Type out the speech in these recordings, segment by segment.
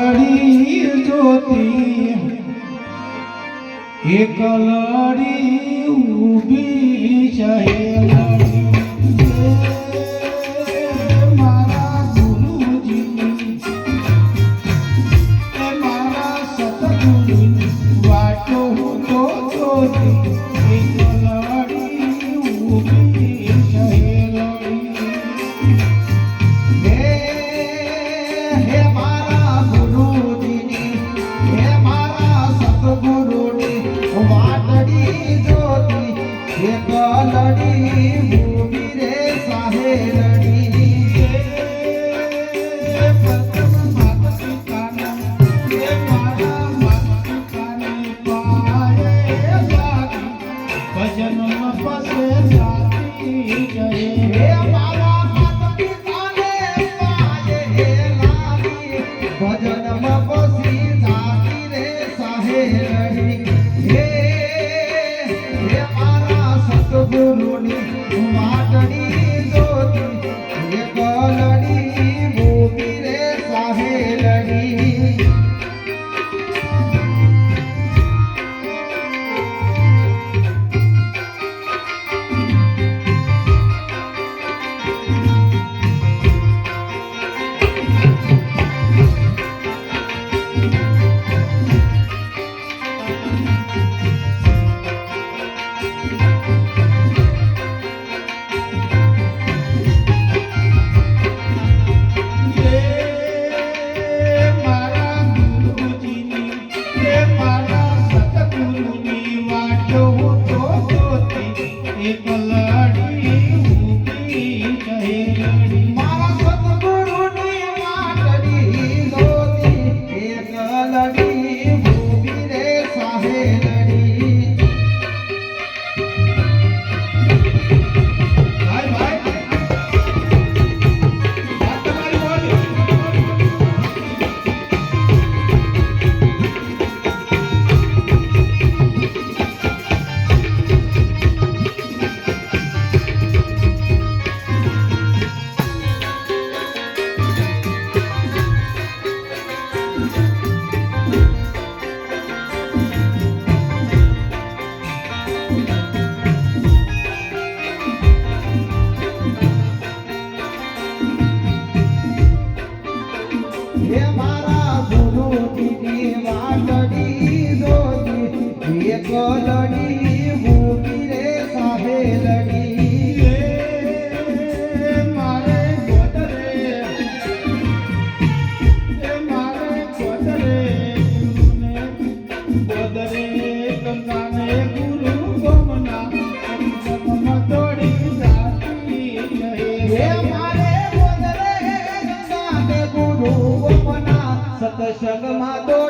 કલડી જોતી એ કલડી ઊભી ચહેલા મારા ગુરુ ની વાટડી દોતી એક સત્સંગમાં તો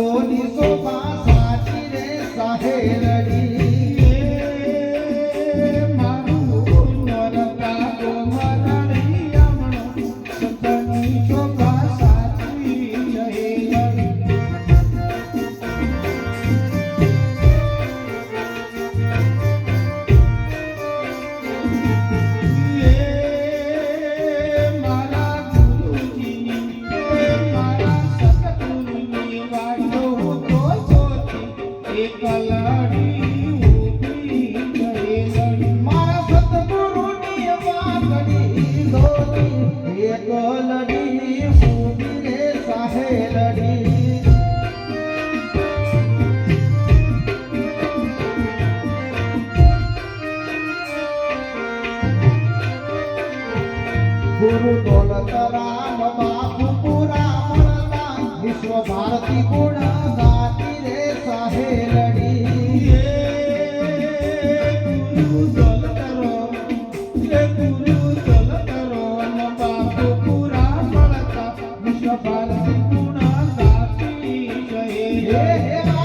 我的手帕 રતરામ બાપુ પુરા મળતા વિશ્વ ભારતી ગુણ ગાતી રે સાહેલડી ગુરુ દલ કરો રે ગુરુ દલ કરો બાપુ પુરા મળતા વિશ્વ ભારતી ગુણ ગાતી જય હે